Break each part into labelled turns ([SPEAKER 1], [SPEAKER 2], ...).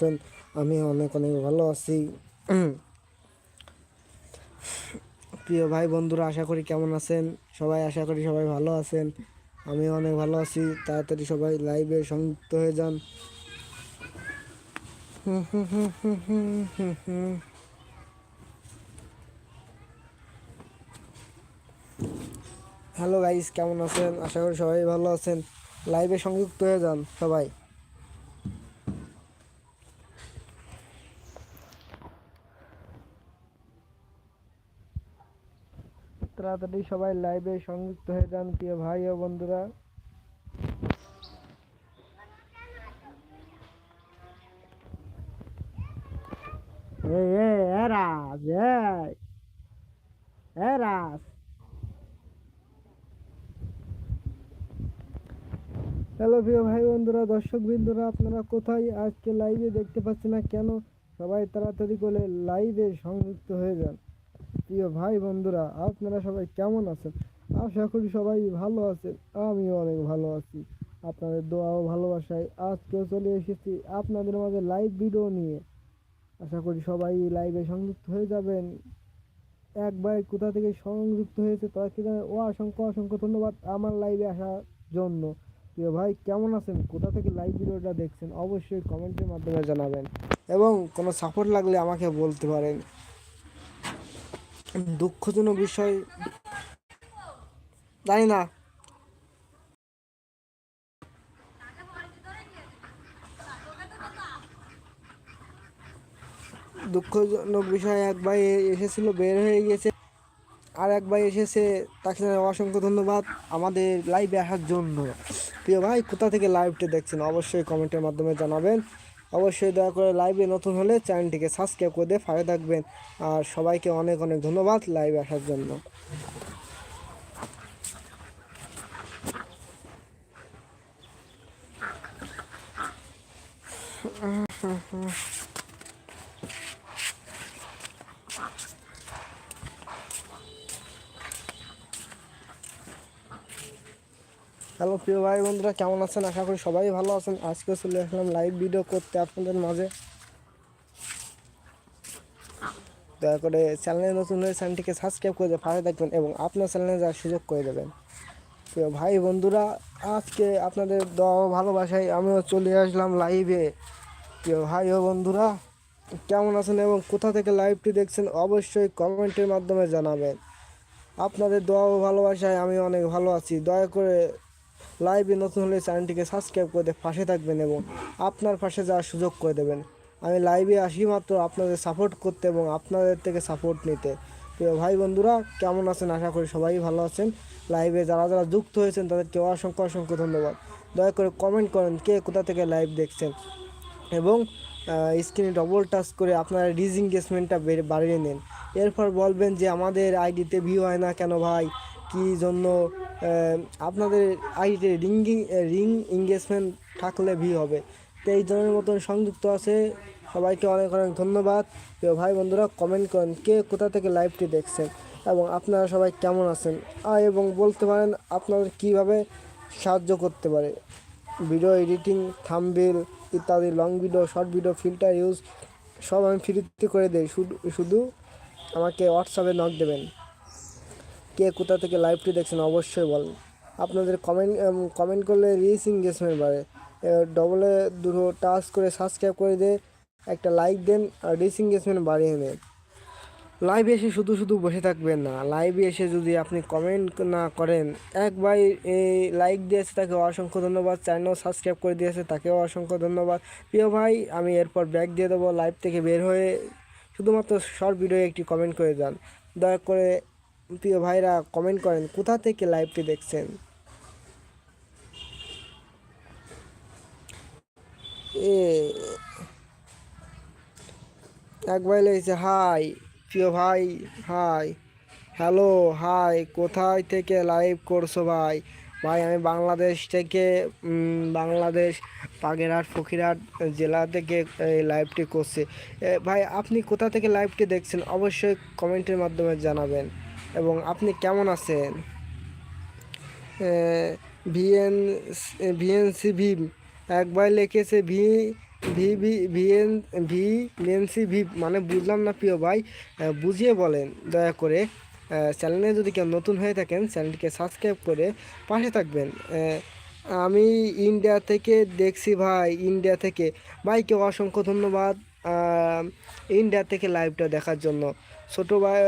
[SPEAKER 1] আছেন আমি অনেক অনেক ভালো আছি। প্রিয় ভাই বন্ধুরা আশা করি কেমন আছেন? সবাই আশা করি সবাই ভালো আছেন। আমি অনেক ভালো আছি তাড়াতাড়ি সবাই লাইভে সংযুক্ত হয়ে যান। হ্যালো গাইস কেমন আছেন? আশা করি সবাই ভালো আছেন। লাইভে সংযুক্ত হয়ে যান সবাই। তাড়াতাড়ি সবাই লাইভে সংযুক্ত হয়ে যান, প্রিয় ভাই ও বন্ধুরা। এ রাজ হ্যালো প্রিয় ভাই বন্ধুরা দর্শক বিন্দুরা আপনারা কোথায়? আজকে লাইভে দেখতে পাচ্ছেন না কেন? সবাই তাড়াতাড়ি করে লাইভে সংযুক্ত হয়ে যান। প্রিয় ভাই বন্ধুরা, আপনারা সবাই কেমন আছেন? আশা করি সবাই ভালো আছেন, আমিও অনেক ভালো আছি। আপনাদের দোয়া ও ভালোবাসায় আজকেও চলে এসেছি আপনাদের মাঝে লাইভ ভিডিও নিয়ে। আশা করি সবাই লাইভে সংযুক্ত হয়ে যাবেন। এক ভাই কোথা থেকে সংযুক্ত হয়েছে তাকে ও অসংখ্য অসংখ্য ধন্যবাদ আমার লাইভে আসার জন্য। প্রিয় ভাই, কেমন আছেন? কোথা থেকে লাইভ ভিডিওটা দেখছেন? অবশ্যই কমেন্টের মাধ্যমে জানাবেন। এবং কোনো সাপোর্ট লাগলে আমাকে বলতে পারেন। দুঃখজনক বিষয়। জানি না। দুঃখজনক বিষয়, এক ভাই এসেছিল, বের হয়ে গেছে। আর এক ভাই এসেছে, তাকে অসংখ্য ধন্যবাদ আমাদের লাইভে আসার জন্য। প্রিয় ভাই, কোথা থেকে লাইভটি দেখছেন? অবশ্যই কমেন্টের মাধ্যমে জানাবেন। অবশ্যই দয়া করে লাইভে নতুন হলে চ্যানেলটিকে সাবস্ক্রাইব করে দিয়ে ফাঁকে থাকবেন। আর সবাইকে অনেক অনেক ধন্যবাদ লাইভে আসার জন্য। হ্যালো প্রিয় ভাই বন্ধুরা, কেমন আছেন? আশা করি সবাই ভালো আছেন। আজকে চলে আসলাম লাইভ ভিডিও করতে আপনাদের মাঝে। দয়া করে চ্যানেলে নতুন হয়ে চ্যানেলটিকে সাবস্ক্রাইব করে পাশে থাকবেন এবং আপনার চ্যানেলে যাওয়ার সুযোগ করে দেবেন। প্রিয় ভাই বন্ধুরা, আজকে আপনাদের দেওয়া ভালোবাসায় আমিও চলে আসলাম লাইভে প্রিয় ভাই ও বন্ধুরা, কেমন আছেন এবং কোথা থেকে লাইভটি দেখছেন অবশ্যই কমেন্টের মাধ্যমে জানাবেন। আপনাদের দোয়া ও ভালোবাসায় আমি অনেক ভালো আছি। দয়া করে লাইভে নতুন হলে চ্যানেলটিকে সাবস্ক্রাইব করে পাশে থাকবেন এবং আপনার পাশে যাওয়ার সুযোগ করে দেবেন। আমি লাইভে আসি মাত্র আপনাদের সাপোর্ট করতে এবং আপনাদের থেকে সাপোর্ট নিতে। প্রিয় ভাই বন্ধুরা, কেমন আছেন? আশা করি সবাই ভালো আছেন। লাইভে যারা যারা যুক্ত হয়েছেন, তাদেরকে অসংখ্য অসংখ্য ধন্যবাদ। দয়া করে কমেন্ট করেন কে কোথা থেকে লাইভ দেখছেন এবং স্ক্রিনে ডবল টাচ করে আপনারা ডিসএঙ্গেজমেন্টটা বাড়িয়ে নেন। এরপর বলবেন যে, আমাদের আইডিতে ভিউ হয় না কেন ভাই? কী জন্য আপনাদের আইডিতে রিঙ্গিং রিং এঙ্গেজমেন্ট থাকলে ভিউ হবে। তো এই ধরনের মতন সংযুক্ত আছে। সবাইকে অনেক অনেক ধন্যবাদ। প্রিয় ভাই বন্ধুরা কমেন্ট করেন কে কোথা থেকে লাইভটি দেখছেন এবং আপনারা সবাই কেমন আছেন। এবং বলতে পারেন আপনাদের কীভাবে সাহায্য করতে পারে। ভিডিও এডিটিং থাম্বেল ইত্যাদি long video short video filter use সব আমি ফ্রিতে করে দিই। শুধু শুধু আমাকে হোয়াটসঅ্যাপে নক দেবেন। কে কোথা থেকে লাইভটি দেখছেন অবশ্যই বলেন। আপনাদের কমেন্ট কমেন্ট করলে রিচ এঙ্গেজমেন্ট বাড়ে। ডবলে দুটো টাচ করে সাবস্ক্রাইব করে দিয়ে একটা লাইক দেন আর রিচ এঙ্গেজমেন্ট বাড়িয়ে নেন লাইভে এসে শুধু শুধু বসে থাকবেন না লাইভে এসে যদি আপনি কমেন্ট না করেন এক ভাই এই লাইক দিয়েছে তাকে অসংখ্য ধন্যবাদ চ্যানেল সাবস্ক্রাইব করে দিয়েছে তাকেও অসংখ্য ধন্যবাদ। প্রিয় ভাই, আমি এরপর ব্যাক দিয়ে দেবো লাইভ থেকে বের হয়ে। শুধুমাত্র শর্ট ভিডিও একটি কমেন্ট করে যান দয়া করে প্রিয় ভাইরা কমেন্ট করেন, কোথা থেকে লাইভটি দেখছেন? এ, এক ভাই লেগেছে হাই প্রিয় ভাই হাই হ্যালো হাই কোথায় থেকে লাইভ করছ ভাই? ভাই, আমি বাংলাদেশ থেকে বাংলাদেশ, বাগেরহাট, ফকিরহাট জেলা থেকে এই লাইভটি করছি। ভাই, আপনি কোথা থেকে লাইভটি দেখছেন? অবশ্যই কমেন্টের মাধ্যমে জানাবেন। এবং আপনি কেমন আছেন? ভিএন ভিএনসি ভীম এক ভাই লিখেছে V V V, VN, V VNC V মানে বুঝলাম না প্রিয় ভাই বুঝিয়ে বলেন, দয়া করে। চ্যানেলে যদি কেউ নতুন হয়ে থাকেন, চ্যানেলটিকে সাবস্ক্রাইব করে পাশে থাকবেন। আমি ইন্ডিয়া থেকে দেখছি ভাই, ইন্ডিয়া থেকে। ভাইকে অসংখ্য ধন্যবাদ ইন্ডিয়া থেকে লাইভটা দেখার জন্য। ছোটো ভাই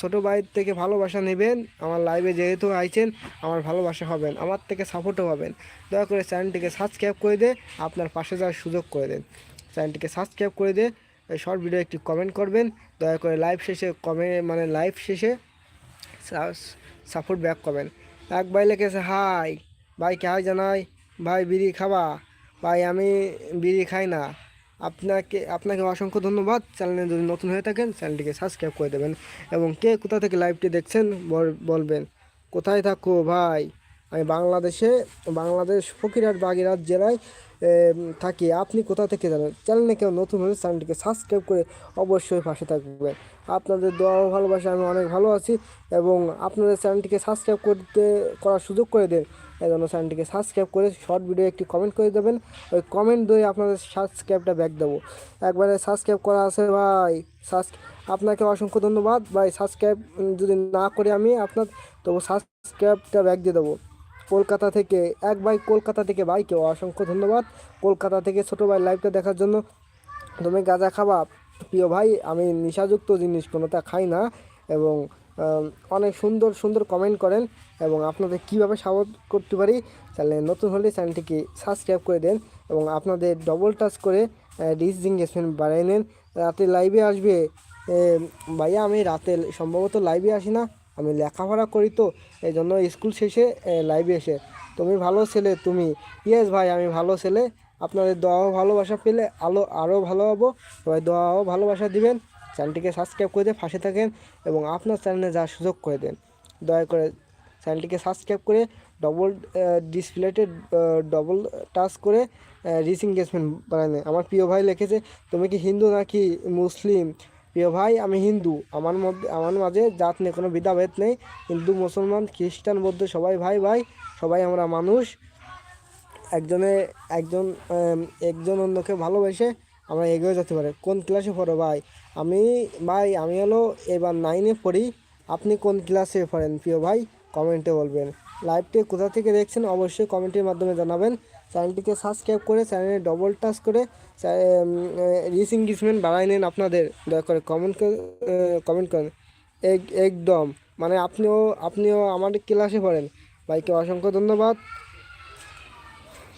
[SPEAKER 1] ছোটো ভাইয়ের থেকে ভালোবাসা নেবেন। আমার লাইভে যেহেতু আইছেন, আমার ভালোবাসা হবেন, আমার থেকে সাপোর্টও পাবেন দয়া করে চ্যানেলটিকে সাবস্ক্রাইব করে দে, আপনার পাশে যাওয়ার সুযোগ করে দেন। চ্যানেলটিকে সাবস্ক্রাইব করে দে শর্ট ভিডিও একটি কমেন্ট করবেন। দয়া করে লাইভ শেষে কমে মানে লাইভ শেষে সাপোর্ট ব্যাক করবেন। এক ভাই লেগেছে হাই ভাই কে হাই জানাই? ভাই বিড়ি খাবা? ভাই, আমি বিড়ি খাই না। আপনাকে আপনাকে অসংখ্য ধন্যবাদ। চ্যানেলে যদি নতুন হয়ে থাকেন চ্যানেলটিকে সাবস্ক্রাইব করে দেবেন। এবং কে কোথা থেকে লাইভটি দেখছেন, বল- বলবেন। কোথায় থাকো, ভাই? আমি বাংলাদেশে, বাংলাদেশ ফকিরহাট বাগেরহাট জেলায় থাকি। আপনি কোথা থেকে জানেন? চ্যানেলে কেউ নতুন হলে চ্যানেলটিকে সাবস্ক্রাইব করে অবশ্যই পাশে থাকবেন। আপনাদের দোয়া ভালোবাসা, আমি অনেক ভালো আছি এবং আপনাদের চ্যানেলটিকে সাবস্ক্রাইব করতে, করার সুযোগ করে দেন। এই জন্য চ্যানেলটিকে সাবস্ক্রাইব করে শর্ট ভিডিও একটি কমেন্ট করে দেবেন। ওই কমেন্ট দিয়ে আপনাদের সাবস্ক্রাইবটা ব্যাক দেবো। একবারে সাবস্ক্রাইব করা আছে ভাই। আপনাকে অসংখ্য ধন্যবাদ। ভাই, সাবস্ক্রাইব যদি না করে আমি আপনার, তবু সাবস্ক্রাইবটা ব্যাক দিয়ে দেবো। কলকাতা থেকে, এক ভাই কলকাতা থেকে। ভাইকে অসংখ্য ধন্যবাদ। কলকাতা থেকে ছোটো ভাই লাইভটা দেখার জন্য। তুমি গাঁজা খাবা? প্রিয় ভাই, আমি নেশাযুক্ত জিনিস কোনোটা খাই না। এবং অনেক সুন্দর সুন্দর কমেন্ট করেন। এবং আপনাদের কীভাবে সাপোর্ট করতে পারি? চ্যানেলে নতুন হলে চ্যানেলটিকে সাবস্ক্রাইব করে দেন। এবং আপনাদের ডবল টাচ করে রিচ ইংগেজমেন্ট বাড়াই নেন। রাতে লাইভে আসবে। ভাইয়া, আমি রাতে সম্ভবত লাইভে আসি না। আমি লেখাপড়া করি তো এই জন্য স্কুল শেষে লাইভে এসে। তুমি ভালো ছেলে, তুমি। ইয়েস ভাই, আমি ভালো ছেলে। আপনাদের দোয়াও ভালোবাসা পেলে আলো আরও ভালো হব। সবাই দোয়াও ভালোবাসা দিবেন। চ্যানেলটিকে সাবস্ক্রাইব করে দিয়ে পাশে থাকেন এবং আপনার চ্যানেলে যাওয়ার সুযোগ করে দেন। দয়া করে চ্যানেলটিকে সাবস্ক্রাইব করে ডবল ডিসপ্লেতে ডবল টাচ করে রিচ এঙ্গেজমেন্ট বানানে আমার প্রিয় ভাই লিখেছে, তুমি কি হিন্দু নাকি মুসলিম? প্রিয় ভাই, আমি হিন্দু। আমার মধ্যে আমার মাঝে জাত নেই, কোনো বিধাভেদ নেই। হিন্দু, মুসলমান, খ্রিস্টান, বৌদ্ধ, সবাই ভাই ভাই, সবাই আমরা মানুষ। একজনে একজন একজন অন্যকে ভালোবেসে আমরা এগিয়ে যেতে পারি। কোন ক্লাসে পড়ো ভাই? আমি ভাই, আমি হলো এবার নাইনে পড়ি। আপনি কোন ক্লাসে পড়েন প্রিয় ভাই? কমেন্টে বলবেন। লাইভটি কোথা থেকে দেখছেন? অবশ্যই কমেন্টের মাধ্যমে জানাবেন। চ্যানেলটিকে সাবস্ক্রাইব করে চ্যানেলে ডবল টাচ করে রিচ ইংগেজমেন্ট বাড়াই নেন আপনাদের। দয়া করে কমেন্ট কমেন্ট করেন। এক- একদম। মানে আপনিও আপনিও আমাদের ক্লাসে পড়েন। ভাইকে অসংখ্য ধন্যবাদ।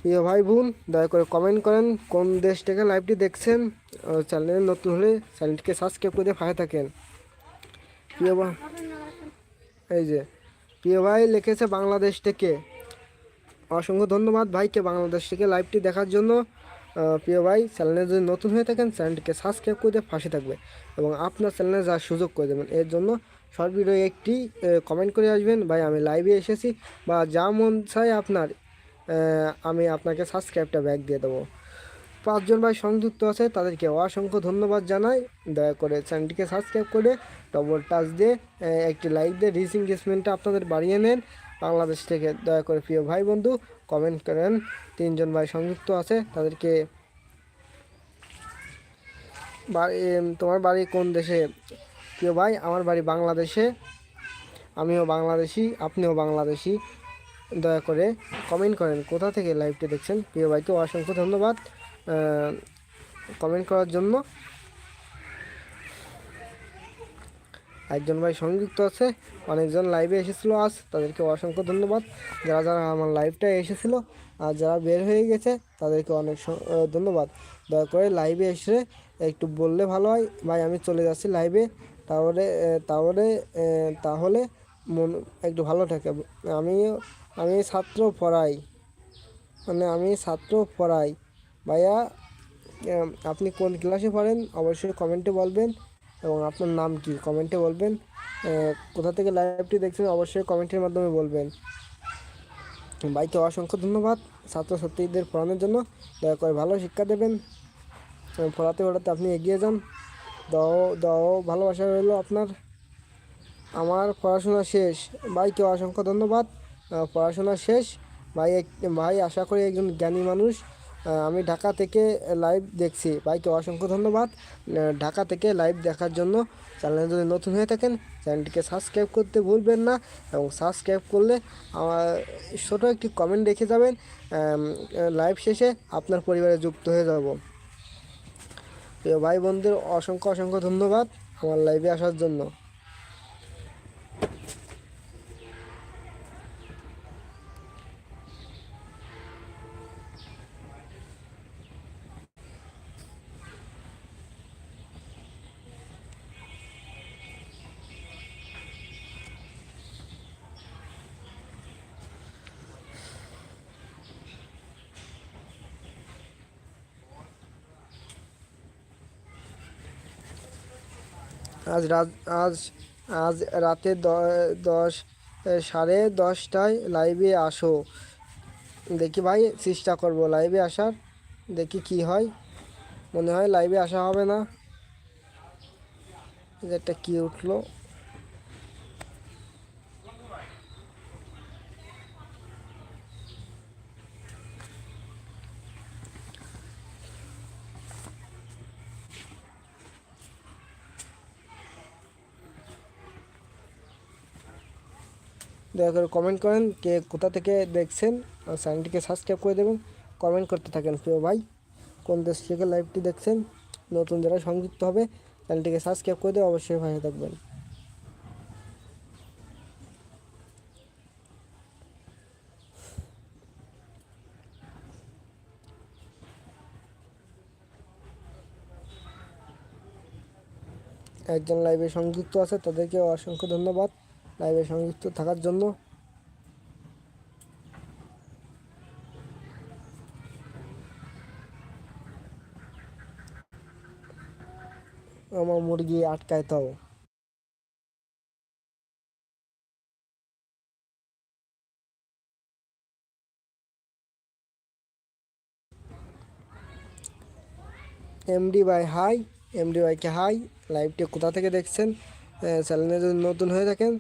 [SPEAKER 1] প্রিয় ভাই বোন, দয়া করে কমেন্ট করেন কোন দেশ থেকে লাইভটি দেখছেন। চ্যানেলে নতুন হলে চ্যানেলটিকে সাবস্ক্রাইব করে ফাঁকে থাকেন। প্রিয় এই যে, প্রিয় ভাই লিখেছে বাংলাদেশ থেকে। অসংখ্য ধন্যবাদ ভাইকে বাংলাদেশ থেকে লাইভটি দেখার জন্য। প্রিয় ভাই চ্যানেলে যদি নতুন হয়ে থাকেন চ্যানেলটিকে সাবস্ক্রাইব করে দিয়ে পাশে থাকবে এবং আপনার চ্যানেলে যাওয়ার সুযোগ করে দেবেন, এর জন্য শর্ট একটি কমেন্ট করে আসবেন, ভাই, আমি লাইভে এসেছি বা যা মন চাই আপনার আমি আপনাকে সাবস্ক্রাইবটা ব্যাক দিয়ে দেবো। পাঁচজন ভাই সংযুক্ত আছে, তাদেরকে অসংখ্য ধন্যবাদ জানাই। দয়া করে চ্যানেলটিকে সাবস্ক্রাইব করে ডবল টাচ দিয়ে একটি লাইক দিয়ে রিচ এঙ্গেজমেন্টটা আপনাদের বাড়িয়ে নেন। বাংলাদেশ থেকে দয়া করে প্রিয় ভাই বন্ধু কমেন্ট করেন। তিনজন ভাই সংযুক্ত আছে, তাদেরকে তোমার বাড়ি কোন দেশে? প্রিয় ভাই, আমার বাড়ি বাংলাদেশে। আমিও বাংলাদেশি, আপনিও বাংলাদেশি। দয়া করে কমেন্ট করেন, কোথা থেকে লাইভটি দেখছেন? প্রিয় ভাইকে অসংখ্য ধন্যবাদ। কমেন্ট করার জন্য একজন ভাই সংযুক্ত আছে, অনেকজন লাইভে এসেছিল আজ, তাদেরকে অসংখ্য ধন্যবাদ। যারা যারা আমার লাইভটা এসেছিল, আর যারা বের হয়ে গেছে, তাদেরকে অনেক ধন্যবাদ। দয়া করে লাইভে এসে একটু বললে ভালো হয়। ভাই, আমি চলে যাচ্ছি লাইভে তাহলে তাহলে তাহলে মন একটু ভালো থাকে। আমি আমি ছাত্র পড়াই। মানে আমি ছাত্র পড়াই। ভাইয়া আপনি কোন ক্লাসে পড়েন? অবশ্যই কমেন্টে বলবেন। এবং আপনার নাম কি? কমেন্টে বলবেন। কোথা থেকে লাইভটি দেখছেন অবশ্যই কমেন্টের মাধ্যমে বলবেন। ভাইকে অসংখ্য ধন্যবাদ ছাত্রছাত্রীদের পড়ানোর জন্য। দয়া করে ভালো শিক্ষা দেবেন। পড়াতে পড়াতে আপনি এগিয়ে যান। দাও দাও ভালোবাসা রইল আপনার। আমার পড়াশোনা শেষ। ভাইকে অসংখ্য ধন্যবাদ। পড়াশোনা শেষ। ভাই ভাই আশা করি একজন জ্ঞানী মানুষ। আমি ঢাকা থেকে লাইভ দেখছি। ভাইকে অসংখ্য ধন্যবাদ। ঢাকা থেকে লাইভ দেখার জন্য। চ্যানেলে যদি নতুন হয়ে থাকেন, চ্যানেলটিকে সাবস্ক্রাইব করতে ভুলবেন না এবং সাবস্ক্রাইব করলে আমার ছোটো একটি কমেন্ট রেখে যাবেন। লাইভ শেষে আপনার পরিবারে যুক্ত হয়ে যাব। প্রিয় ভাই বোনদের অসংখ্য অসংখ্য ধন্যবাদ আমার লাইভে আসার জন্য। আজ রাত, আজ আজ রাতে দশ সাড়ে দশটায় লাইভে আসো। দেখি ভাই, চেষ্টা করব লাইভে আসার। দেখি কি হয়। মনে হয় লাইভে আসা হবে না। এটা কি উঠল? দয়া করে কমেন্ট করেন কে কোথা থেকে দেখছেন আর চ্যানেলটিকে সাবস্ক্রাইব করে দেবেন। কমেন্ট করতে থাকেন প্রিয় ভাই। কোন দেশ থেকে লাইভটি দেখছেন? নতুন যারা সংযুক্ত হবে চ্যানেলটিকে সাবস্ক্রাইব করে দেবে অবশ্যই ভালো থাকবেন। একজন লাইভে সংযুক্ত আছে, তাদেরকে অসংখ্য ধন্যবাদ। লাইভে সংযুক্ত থাকার জন্য। আমার মুরগি আটকায় তাও। এমডি ভাই হাই এমডি ভাইকে হাই লাইভটি কোথা থেকে দেখছেন? চ্যানেলে যদি নতুন হয়ে থাকেন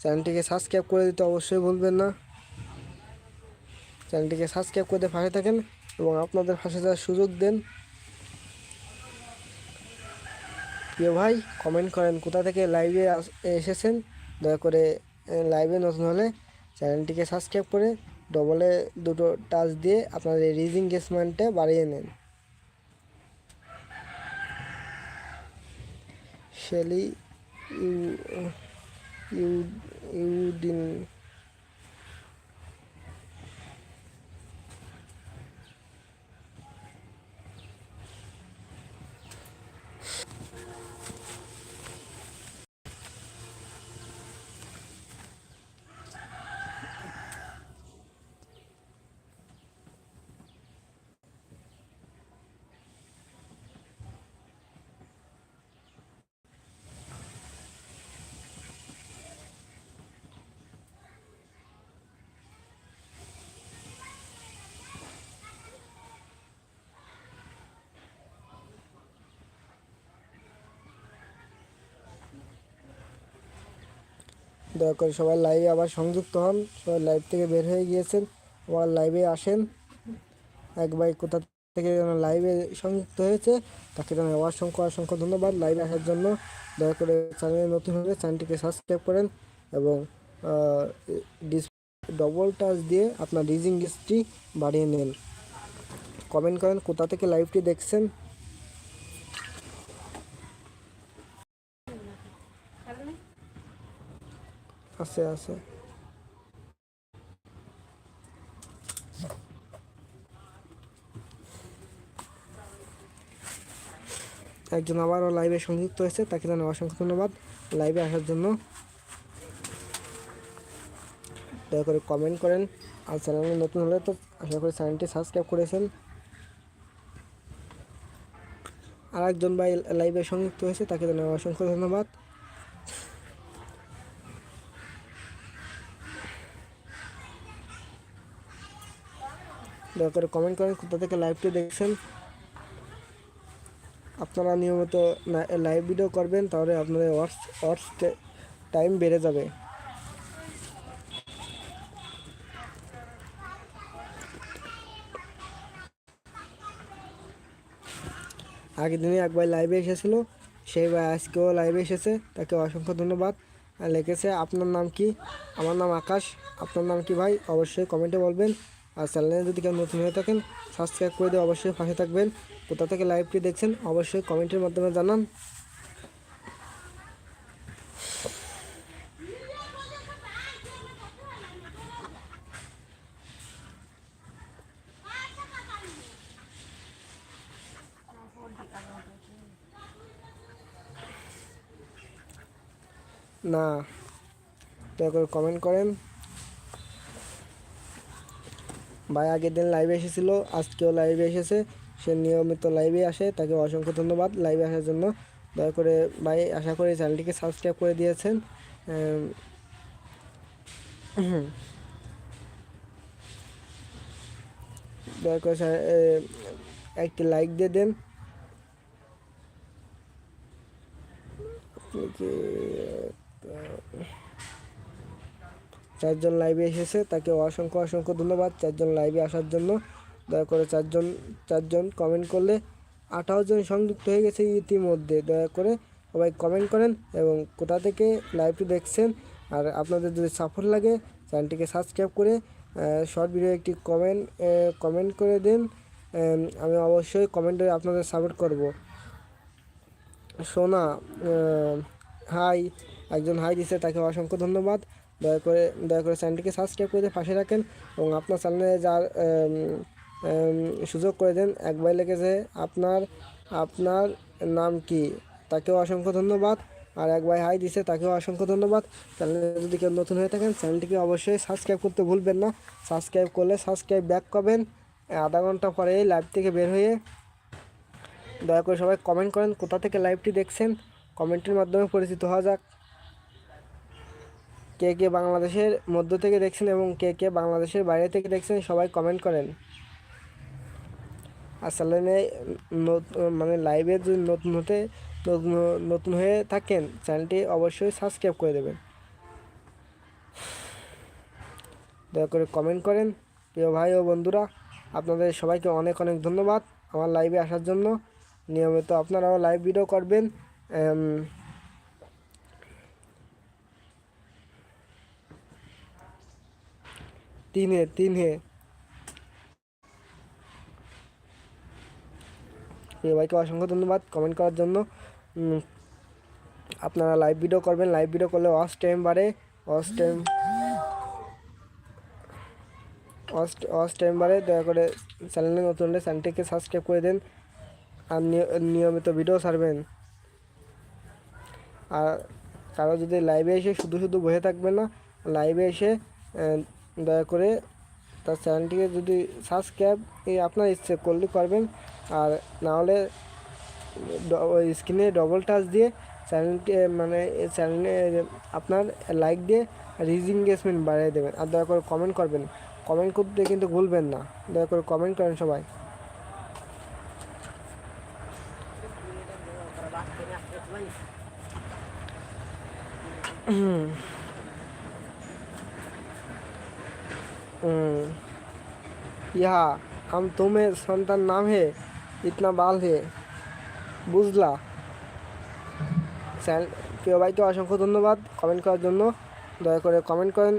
[SPEAKER 1] চ্যানেলটিকে সাবস্ক্রাইব করে দিতে অবশ্যই ভুলবেন না। চ্যানেলটিকে সাবস্ক্রাইব করে দিয়ে পাশে থাকেন এবং আপনাদের পাশে যাওয়ার সুযোগ দেন। প্রিয় ভাই কমেন্ট করেন কোথা থেকে লাইভে এসেছেন। দয়া করে লাইভে নতুন হলে চ্যানেলটিকে সাবস্ক্রাইব করে ডবলে দুটো টাচ দিয়ে আপনাদের রিজিং গেসমেন্টে বাড়িয়ে নেন। শেলি, ইউ ইউ Eudin দয়া করে সবাই লাইভে আবার সংযুক্ত হন। সবাই লাইভ থেকে বের হয়ে গিয়েছেন। আবার লাইভে আসেন। এক ভাই কোথা থেকে যেন লাইভে সংযুক্ত হয়েছে, তাকে যেন অসংখ্য অসংখ্য ধন্যবাদ। লাইভে আসার জন্য দয়া করে চ্যানেলে নতুন হলে চ্যানেলটিকে সাবস্ক্রাইব করেন এবং ডিস ডবল টাচ দিয়ে আপনার রিজিং লিস্টটি বাড়িয়ে নেন। কমেন্ট করেন কোথা থেকে লাইভটি দেখছেন। আছে আছে। একজন আবারও লাইভে সংযুক্ত হয়েছে, তাকে জানাই অসংখ্য ধন্যবাদ লাইভে আসার জন্য। দয়া করে কমেন্ট করেন। আর চ্যানেলে নতুন হলে তো আশা করি চ্যানেলটি সাবস্ক্রাইব করেছেন। আর একজন ভাই লাইভে সংযুক্ত হয়েছে, তাকে জানাই অসংখ্য ধন্যবাদ। দয়া করে কমেন্ট করেন কোথা থেকে লাইভটি দেখছেন। আপনারা নিয়মিত লাইভ ভিডিও করবেন, তাহলে আপনাদের ওয়ার্স ওয়ার্স টাইম বেড়ে যাবে। আগের দিনে একবার লাইভে এসেছিল, সেই ভাই আজকেও লাইভে এসেছে, তাকে অসংখ্য ধন্যবাদ। লিখেছে, আপনার নাম কি? আমার নাম আকাশ, আপনার নাম কি ভাই? অবশ্যই কমেন্টে বলবেন। আর চ্যানেলে যদি কেউ নতুন হয়ে থাকেন সাবস্ক্রাইব করে দিয়ে অবশ্যই পাশে থাকবেন। কোথা থেকে লাইভটি দেখছেন, অবশ্যই কমেন্টের মাধ্যমে জানান। না, দয়া করে কমেন্ট করেন। ভাই আগের দিন লাইভে এসেছিল, আজকেও লাইভে এসেছে। সে নিয়মিত লাইভে আসে, তাকে অসংখ্য ধন্যবাদ লাইভে আসার জন্য। দয়া করে ভাই, আশা করি চ্যানেলটিকে সাবস্ক্রাইব করে দিয়েছেন। দয়া করে একটি লাইক দিয়ে দেন আপনি কি, চারজন লাইভে এসেছে, তাকে অসংখ্য অসংখ্য ধন্যবাদ। চারজন লাইভে আসার জন্য দয়া করে চারজন চারজন কমেন্ট করলে আঠারো জন সংযুক্ত হয়ে গেছে ইতিমধ্যে। দয়া করে সবাই কমেন্ট করেন এবং কোথা থেকে লাইভটি দেখছেন আর আপনাদের যদি সাপোর্ট লাগে চ্যানেলটিকে সাবস্ক্রাইব করে শর্ট ভিডিও একটি কমেন্ট কমেন্ট করে দিন আমি অবশ্যই কমেন্টে আপনাদের সাপোর্ট করব। সোনা হাই একজন হাই দিছে, তাকে অসংখ্য ধন্যবাদ। দয়া করে দয়া করে চ্যানেলটিকে সাবস্ক্রাইব করে পাশে রাখেন এবং আপনার চ্যানেলে যার সুযোগ করে দেন, একবার লেগেছে আপনার আপনার নাম কি? তাকেও অসংখ্য ধন্যবাদ। আর এক ভাই হাই দিছে, তাকেও অসংখ্য ধন্যবাদ। চ্যানেলে যদি কেউ নতুন হয়ে থাকেন চ্যানেলটিকে অবশ্যই সাবস্ক্রাইব করতে ভুলবেন না। সাবস্ক্রাইব করলে সাবস্ক্রাইব ব্যাক করবেন আধা ঘণ্টা পরে লাইভ থেকে বের হয়ে দয়া করে সবাই কমেন্ট করেন, কোথা থেকে লাইভটি দেখছেন? কমেন্টের মাধ্যমে পরিচিত হওয়া যাক। কে কে বাংলাদেশের মধ্য থেকে দেখছেন এবং কে কে বাংলাদেশের বাইরে থেকে দেখছেন সবাই কমেন্ট করেন। নত- মানে লাইভে যদি নতুন হতে, নতুন হয়ে থাকেন চ্যানেলটি অবশ্যই সাবস্ক্রাইব করে দেবেন। দয়া করে কমেন্ট করেন। প্রিয় ভাই ও বন্ধুরা, আপনাদের সবাইকে অনেক অনেক ধন্যবাদ আমার লাইভে আসার জন্য। নিয়মিত আপনারাও লাইভ ভিডিও করবেন। এম, তিনে তিনে প্রিয় ভাইকে অসংখ্য ধন্যবাদ কমেন্ট করার জন্য। আপনারা লাইভ ভিডিও করবেন। লাইভ ভিডিও করলে ওয়াচ টাইম বাড়ে ওয়াচ টাইম ওয়াচ টাইম বাড়ে। দয়া করে চ্যানেলে নতুন হলে চ্যানেলটিকে সাবস্ক্রাইব করে দেন আর নিয়- নিয়মিত ভিডিও ছাড়বেন। আর কারও যদি লাইভে এসে শুধু শুধু বসে থাকবে না লাইভে এসে দয়া করে তার চ্যানেলটিকে যদি সাবস্ক্রাইব এই আপনার ইচ্ছে করলে করবেন আর নাহলে ওই স্ক্রিনে ডবল টাচ দিয়ে চ্যানেলটি মানে চ্যানেলে আপনার লাইক দিয়ে রিজ এনগেজমেন্ট বাড়িয়ে দেবেন। আর দয়া করে কমেন্ট করবেন। কমেন্ট করতে কিন্তু ভুলবেন না। দয়া করে কমেন্ট করেন সবাই। হুম। यहाँ हम तुम्हें संतान नाम है इतना बाल है বুঝলা চ্যানেল প্রিয় ভাইকে অসংখ্য ধন্যবাদ কমেন্ট করার জন্য দয়া করে কমেন্ট করেন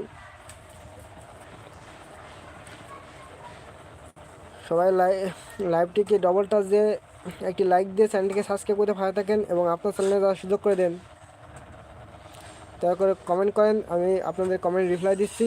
[SPEAKER 1] সবাই লাই লাইভটিকে ডবল টাচ দিয়ে একটি লাইক দিয়ে চ্যানেলটিকে সাবস্ক্রাইব করতে ভালো থাকেন এবং আপনার চ্যানেলে যাওয়ার সুযোগ করে দেন দয়া করে কমেন্ট করেন আমি আপনাদের কমেন্ট রিপ্লাই দিচ্ছি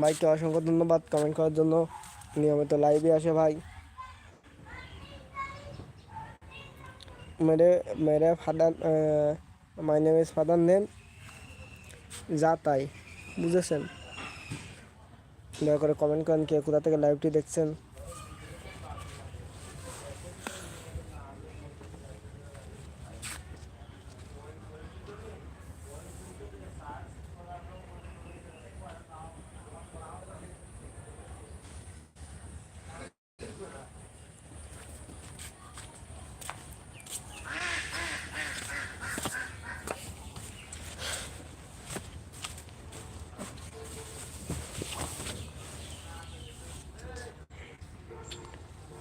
[SPEAKER 1] ভাইকে অসংখ্য ধন্যবাদ কমেন্ট করার জন্য। নিয়মিত লাইভে আসে ভাই। মেরে মেরে father my name is father name যা তাই, বুঝেছেন? দয়া করে কমেন্ট করেন কে কোথা থেকে লাইভটি দেখছেন।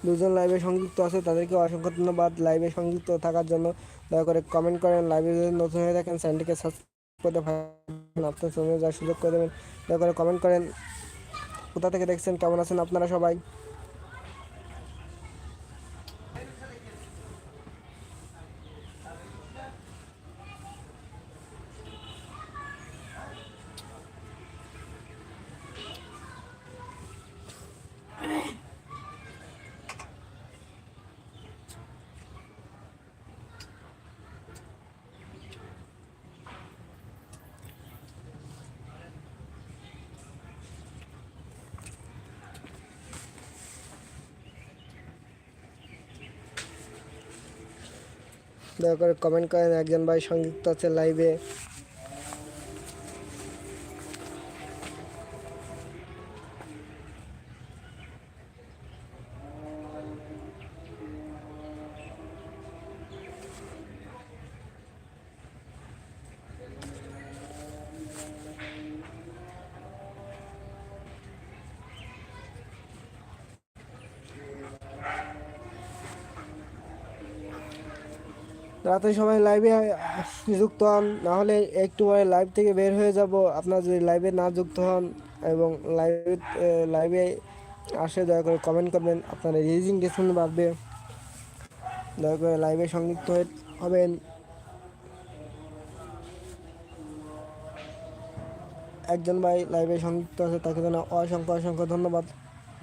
[SPEAKER 1] দুজন লাইভে সংযুক্ত আছে তাদেরকে অসংখ্য ধন্যবাদ। লাইভে সংযুক্ত থাকার জন্য দয়া করে কমেন্ট করেন। লাইভে যদি নতুন হয়ে থাকেন, চ্যানেলটিকে সাবস্ক্রাইব করতে পারেন আপনার সঙ্গে যাওয়ার সুযোগ করে দেবেন, দয়া করে কমেন্ট করেন। কোথা থেকে দেখছেন, কেমন আছেন আপনারা সবাই? দয়া করে কমেন্ট করেন। একজন ভাই সংযুক্ত আছে লাইভে রাতে সবাই লাইভে যুক্ত হন। নাহলে একটু পরে লাইভ থেকে বের হয়ে যাব। আপনার যদি লাইভে না যুক্ত হন এবং লাইভে লাইভে আসে, দয়া করে কমেন্ট করবেন। আপনার রিজিং ডিসকাউন্ট বাড়বে। দয়া করে লাইভে সংযুক্ত হবেন। একজন ভাই লাইভে সংযুক্ত আছে, তাকে যেন অসংখ্য অসংখ্য ধন্যবাদ।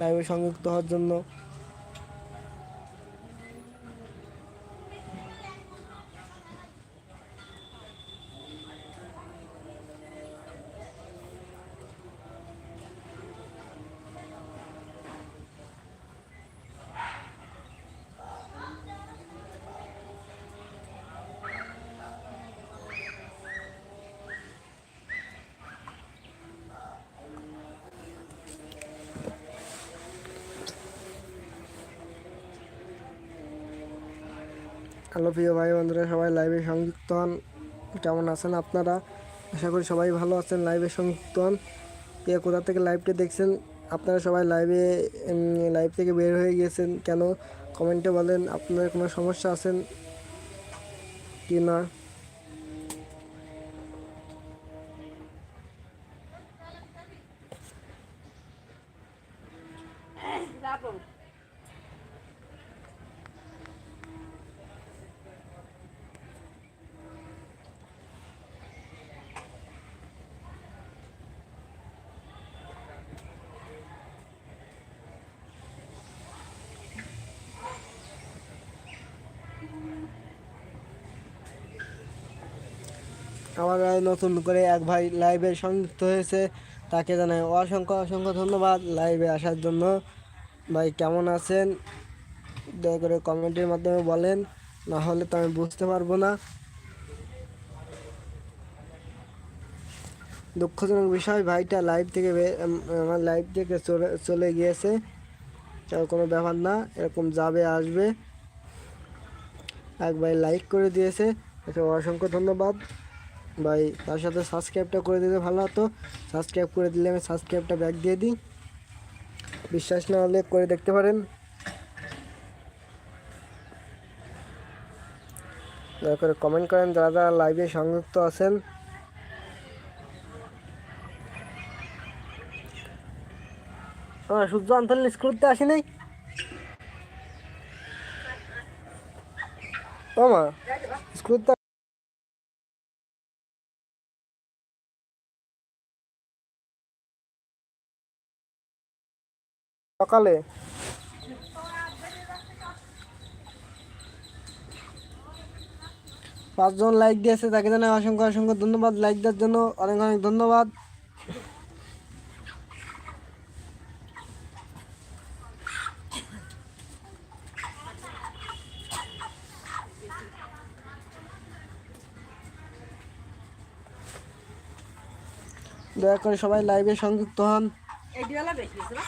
[SPEAKER 1] লাইভে সংযুক্ত হওয়ার জন্য। হ্যালো প্রিয় ভাই বন্ধুরা, সবাই লাইভে সংযুক্ত হন। কেমন আছেন আপনারা? আশা করি সবাই ভালো আছেন লাইভে সংযুক্ত হন। কে কোথা থেকে লাইভটা দেখছেন? আপনারা সবাই লাইভে লাইভ থেকে বের হয়ে গিয়েছেন কেন? কমেন্টে বলেন, আপনাদের কোনো সমস্যা আছেন কি না? আমার নতুন করে এক ভাই লাইভে সংযুক্ত হয়েছে, তাকে জানাই অসংখ্য অসংখ্য ধন্যবাদ লাইভে আসার জন্য। ভাই, কেমন আছেন? দয়া করে কমেন্টের মাধ্যমে বলেন, না হলে তো আমি বুঝতে পারব না। দুঃখজনক বিষয়, ভাইটা লাইভ থেকে আমার লাইভ থেকে চলে চলে গিয়েছে। কোনো ব্যাপার না, এরকম যাবে, আসবে। এক ভাই লাইক করে দিয়েছে অসংখ্য ধন্যবাদ। ভাই, তার সাথে সাবস্ক্রাইবটা করে দিলে ভালো হতো। সাবস্ক্রাইব করে দিলে আমি সাবস্ক্রাইবটা ব্যাক দিয়ে দিই। বিশ্বাস না হলে করে দেখতে পারেন। দয়া করে কমেন্ট করেন যারা যারা লাইভে সংযুক্ত আছেন। সূর্য আন্তর্জাতিক স্কুল করতে আসি নাই? ও মা স্কুল সকালে? পাঁচজন লাইক দিয়েছে তাকে জানাই অসংখ্য অসংখ্য ধন্যবাদ। লাইক দেওয়ার জন্য অনেক অনেক ধন্যবাদ। দয়া করে সবাই লাইভে সংযুক্ত হন
[SPEAKER 2] এইটিওয়ালা বেশি আছে না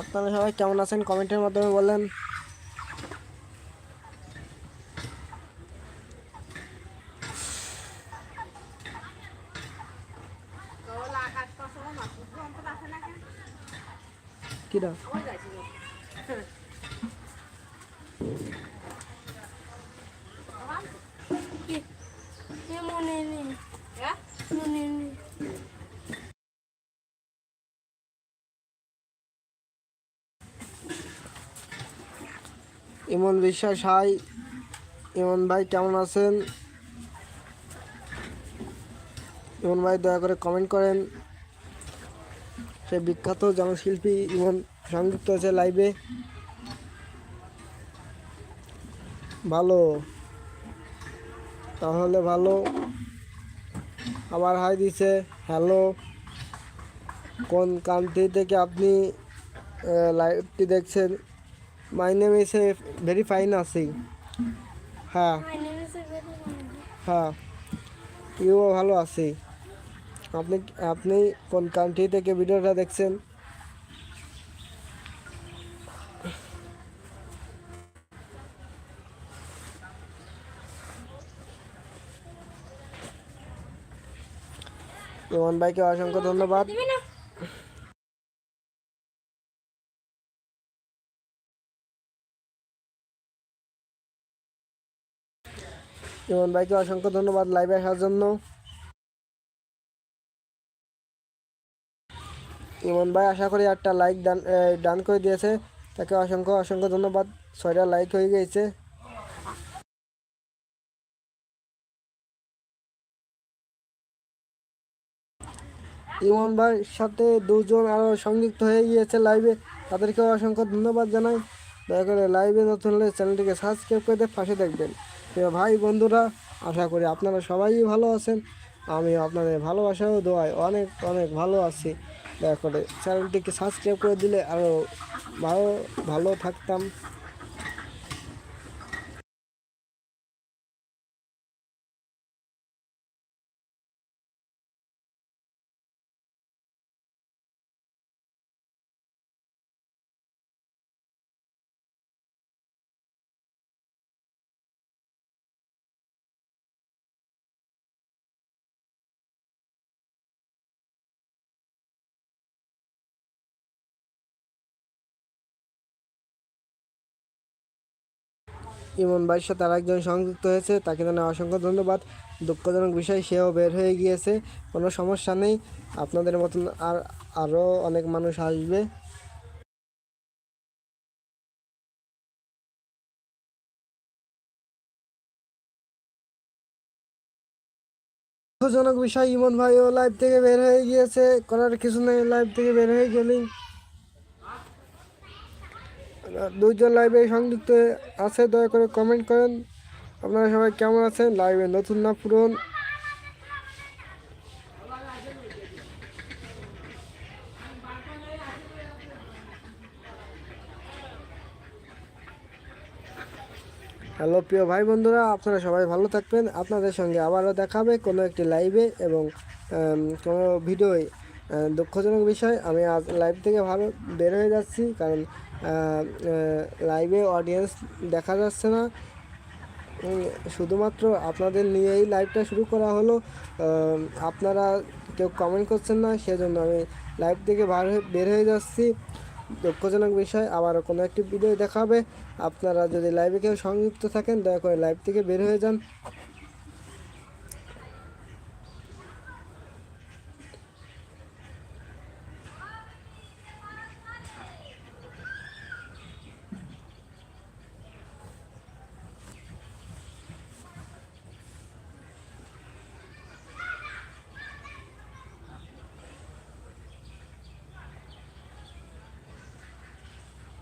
[SPEAKER 1] আপনারা সবাই কেমন আছেন? কমেন্টের মাধ্যমে বলেন। কিরা
[SPEAKER 2] ওই যাইছি
[SPEAKER 3] মনে নেই
[SPEAKER 2] হ্যাঁ
[SPEAKER 3] মনে নেই
[SPEAKER 1] ইমন বিশ্বাস, হাই। ইমন ভাই, কেমন আছেন? ইমন ভাই, দয়া করে কমেন্ট করেন। সে বিখ্যাত জনশিল্পী ইমন সংযুক্ত আছে লাইভে ভালো। তাহলে ভালো। আবার হাই দিছে হ্যালো কোন কান্ট্রি থেকে আপনি লাইভটি দেখছেন? My name is a very fine আছি হ্যাঁ হ্যাঁ ইউও ভালো আছি। আপনি আপনি কোন কান্ট্রি থেকে ভিডিওটা দেখছেন? ইমন ভাইকে অসংখ্য ধন্যবাদ। ইমন ভাইকে অসংখ্য ধন্যবাদ লাইভে আসার জন্য। ইমন ভাই, আশা করি একটা লাইক ডান করে দিয়েছে। তাকে অসংখ্য অসংখ্য ধন্যবাদ। ছয়টা লাইক হয়ে গেছে। ইমন ভাইয়ের সাথে দুজন আরও সংযুক্ত হয়ে গিয়েছে লাইভে তাদেরকেও অসংখ্য ধন্যবাদ জানাই। দয়া করে লাইভে নতুন হলে চ্যানেলটিকে সাবস্ক্রাইব করে পাশে দেখবেন। প্রিয় ভাই বন্ধুরা, আশা করি আপনারা সবাই ভালো আছেন। আমি আপনাদের ভালোবাসা ও দোয়ায় অনেক অনেক ভালো আছি। দয়া করে চ্যানেলটিকে সাবস্ক্রাইব করে দিলে আরও ভালো ভালো থাকতাম। ইমন ভাইয়ের সাথে আরেকজন সংযুক্ত হয়েছে, তাকে জানাই অসংখ্য ধন্যবাদ। দুঃখজনক বিষয়, সেও বের হয়ে গিয়েছে, কোনো সমস্যা নেই। আপনাদের মতন আর আরও অনেক মানুষ আসবে। দুঃখজনক বিষয়, ইমন ভাইও লাইভ থেকে বের হয়ে গিয়েছে, করার কিছু নেই লাইভ থেকে বের হয়ে গেলেই দুইজন লাইভে সংযুক্ত আছে, দয়া করে কমেন্ট করেন। আপনারা সবাই কেমন আছেন? লাইভে নতুন না পুরন? হ্যালো প্রিয় ভাই বন্ধুরা, আপনারা সবাই ভালো থাকবেন। আপনাদের সঙ্গে আবারও দেখাবে কোনো একটি লাইভে এবং কোনো ভিডিওয় দুঃখজনক বিষয়। আমি আজ লাইভ থেকে ভালো বের হয়ে যাচ্ছি, কারণ লাইভে অডিয়েন্স দেখা যাচ্ছে না। শুধুমাত্র আপনাদের নিয়েই লাইভটা শুরু করা হলো। আপনারা কেউ কমেন্ট করছেন না, সেজন্য আমি লাইভ থেকে বার হয়ে, বের হয়ে যাচ্ছি। দুঃখজনক বিষয় আবার কোনো একটি ভিডিও দেখাবে। আপনারা যদি লাইভে কেউ সংযুক্ত থাকেন, দয়া করে লাইভ থেকে বের হয়ে যান।